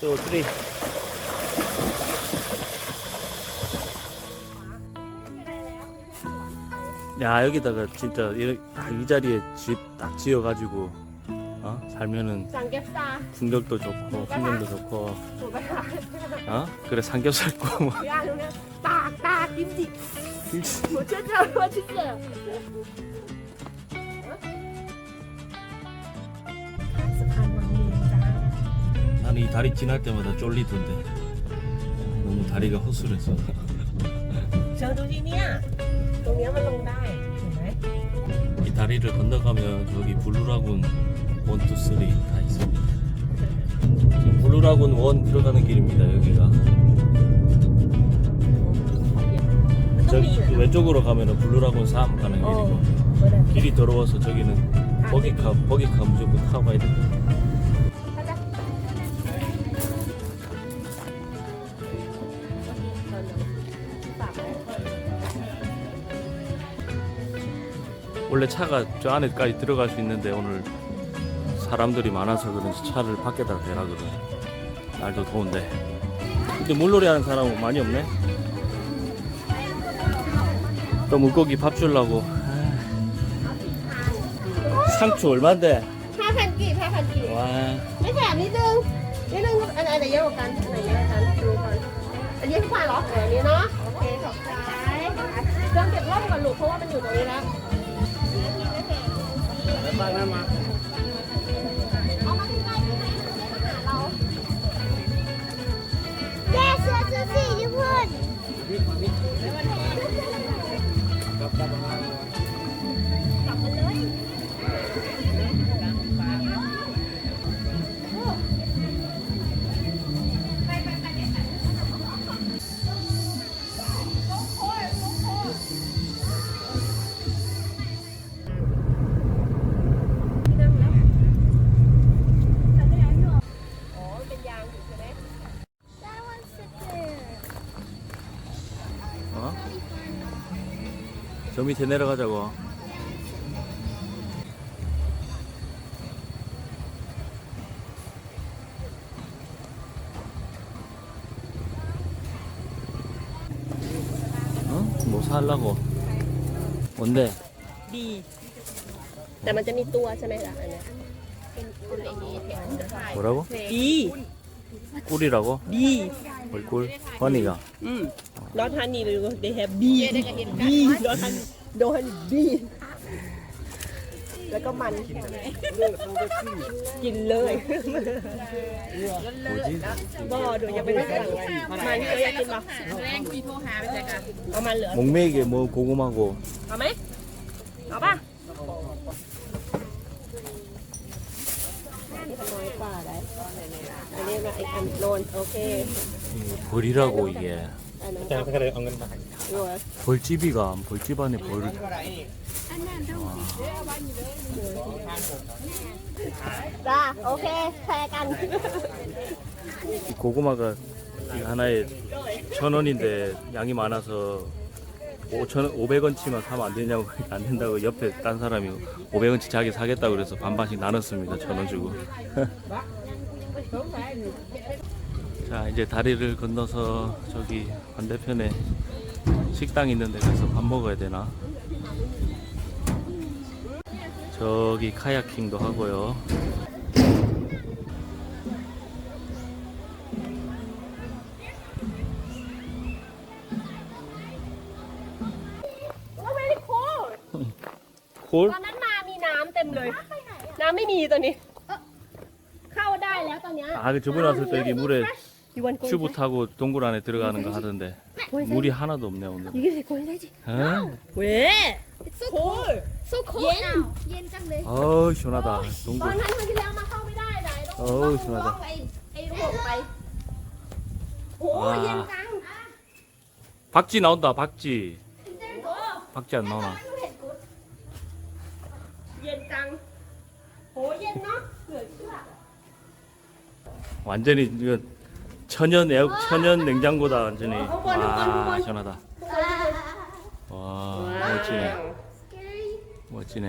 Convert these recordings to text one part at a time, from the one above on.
two, three. 야 여기다가 진짜 이 자리에 집 딱 지어가지고 어? 살면은 삼겹살. 충격도 좋고 풍경도 좋고. 어? 그래 삼겹살 구워 먹- 不要留恋，大大顶顶，我真的，我真的。 나는 이 다리 지날 때마다 쫄리던데. 너무 다리가 허술해서. 저도진이야. 동이 한번 동다. 이 다리를 건너가면 저기 블루라군 1, 2, 3다 있습니다. 지금 블루라군 1 들어가는 길입니다 여기가. 저기 呢？ 왼쪽으로 가면 블루라군 3 가는 어, 길이고 ，回来。 길이 더러워서 저기는 아. 버기카 버기카 무조건 타고 가야 됩니다. 원래 차가 저 안에까지 들어갈 수 있는데 오늘 사람들이 많아서 그런지 차를 밖에다 대라 그래 날도 더운데 근데 물놀이 하는 사람은 많이 없네 또 물고기 밥 주려고 아. 상추 얼만데 ห้าพันกีบห้าพันกีบ 와 ไม่แถมนิดนึงนิดนึงอันไหนเยอะกว่ากันอันไหนเยอะกว่ากันดูก่อนอันนี้ทุกวันเหรอเอออันนี้เนาะโอเคขอบใจเครื่องเก็บร่มก่อนลูกเพราะว่ามันอยู่ตรงนี้แล้ว 你们慢慢吗 저 밑에 내려가자고 어? 뭐 살라고 뭔데? ดี แต่มันจะมีตัวใช่ไหมล่ะอันเนี้ยเป็นเป็นไอ้นี่แถมนะ 뭐라고? ดี 꿀이라고? ดี 뭘 꿀? 허니가 อืม Not honey, they have bee. Bee, not honey. No honey, bee. แล้วก็มันกินเลยบ่อเดี๋ยวยังไม่ได้สั่มันเยอะยากกินปะแรงกีโทรหาไปแจกันเอามันเหลือมึงไม่เกี่ยวมึงกูกูมากูเอาไหมเอาป่ะน้อยกว่าได้อันนี้มาอีกอันโลนโอเคบุรีรัมกูเยอะ ano, Kaya 벌집이가 벌집 안에 벌을 Ra, ok, khoe 고구마가 하나에 천 원인데 양이 많아서 5천 500원치만 사면 안 되냐고 그러니까 안 된다고 옆에 딴 사람이 500원치 자기 사겠다 그래서 반반씩 나눴습니다. 천 원 주고. 자 이제 다리를 건너서 저기 반대편에 식당 있는데 가서 밥 먹어야 되나? 저기 카야킹도 하고요.โอ้ไม่ได้โคตร 콜? ตอนนั้นมามีน้ำเต็มเลย น้ำไม่มีตอนนี้ เข้าได้แล้วตอนเนี้ย 아, 그 저번에 왔을 때 여기 물에 이원 꼴 튜브 타고 동굴 안에 들어가는 거 하던데 물이 하나도 없네 오늘. 이게 제 꼴이지 어? 왜? 콜 So cold เย็น now. เย็นจังเลย 어우 시원하다 ตอน 동굴. นั้นครั้งที่แล้วมาเข้าไม่ได้ไหนต้อง โอ้ ต้อง ยสวย ต้ จั อง ง ไอ้ไอ้หกไป โอ้ ว้า เย็นจัง 박쥐 나온다 박쥐. 박쥐 안 나오나? เย็นจังโหเย็นเนาะเหลือเชื่อ 완전히 이거 천연 에어 천연 냉장고다 완전히. 와 시원하다. 와 멋지네 멋지네.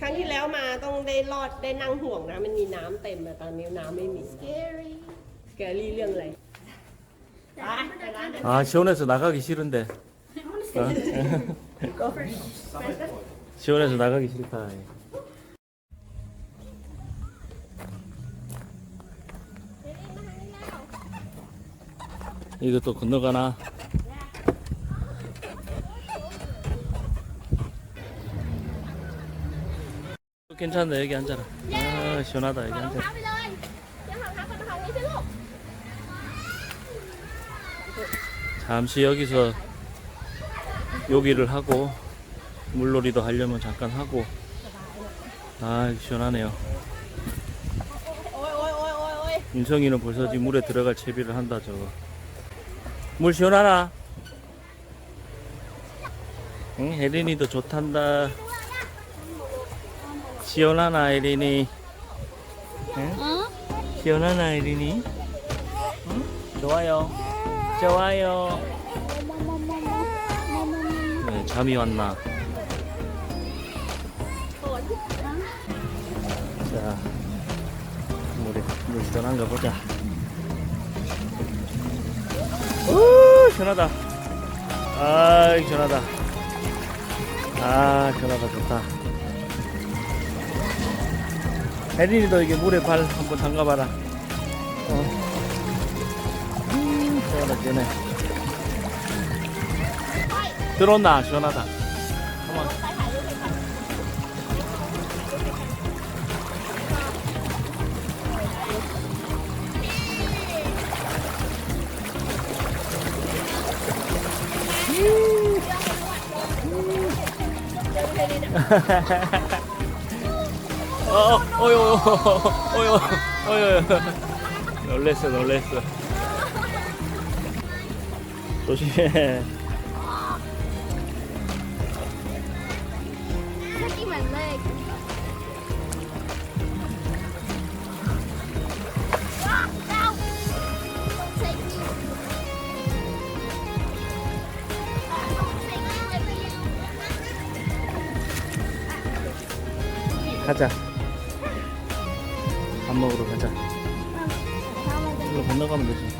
ครั้งที่แล้วมาต้องได้รอดได้นั่งห่วงนะ มันมีน้ำเต็มอะตอนนี้น้ำไม่มี Scary. แกรี่เรื่องอะไรไปไปร้านเดิม 아 시원해서 나가기 싫은데. 어? 시원해서 나가기 싫다. 이것도 건너가나? 괜찮네 여기 앉아라. 아 시원하다 여기 앉아라 잠시 여기서 요기를 하고 물놀이도 하려면 잠깐 하고. 아 시원하네요. 윤성이는 벌써 지금 물에 들어갈 채비를 한다 저거. 물 시원하나? 응 혜린이도 좋단다. 시원하나 혜린이? 응? 시원하나 혜린이? 응? 좋아요. 좋아요. 네, 잠이 왔나? 자 물에 물 시원한가 보자 오 시원하다. 아 시원하다. 아 시원하다 좋다. 혜린이도 이게 물에 발 한번 담가봐라. 어. 음, 시원하지네 들었나 시원하다. 한번 어, 어여, 어여, 어여, 놀랬어, 놀랬어. 조심해. 새끼 만나야겠다. 가자. 밥 먹으러 가자. 이거 건너가면 되지.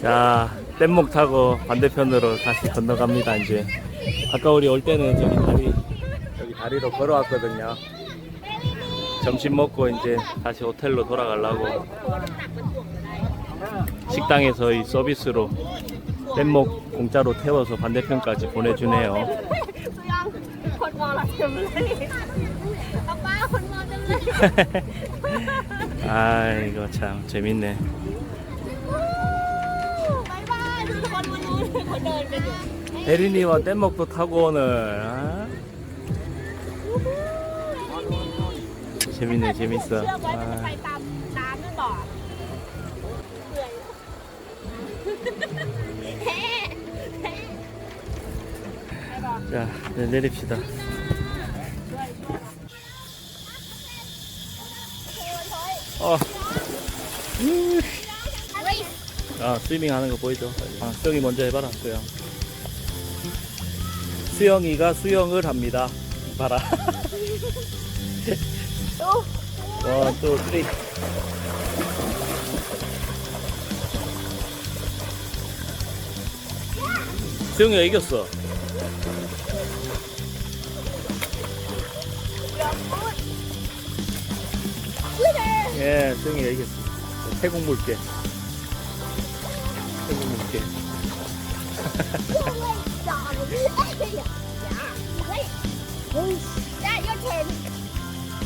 자, 뗏목 타고 반대편으로 다시 건너갑니다, 이제. 아까 우리 올 때는 저기 다리 다리로 걸어왔거든요. 점심 먹고 이제 다시 호텔로 돌아가려고 식당에서 이 서비스로 뗏목 공짜로 태워서 반대편까지 보내주네요. 아 이거 참 재밌네. 대리님와 뗏목도 타고 오늘. 아? 재밌네, 재밌어. เชือกไว้มันจะไป 아. ตามน้ำนั่นบอกเปื่อยเฮ้เฮ้ไปบอก 자, 네, 내립시다. 어. 음. 아, 스위밍 하는 거 보이죠? 아, 수영이 먼저 해봐라, 수영. 수영이가 수영을 합니다. 봐라. 원, 투, 쓰리. 수영이가 이겼어. 예, 수영이가 이겼어. 태국 물개. 태국 물개.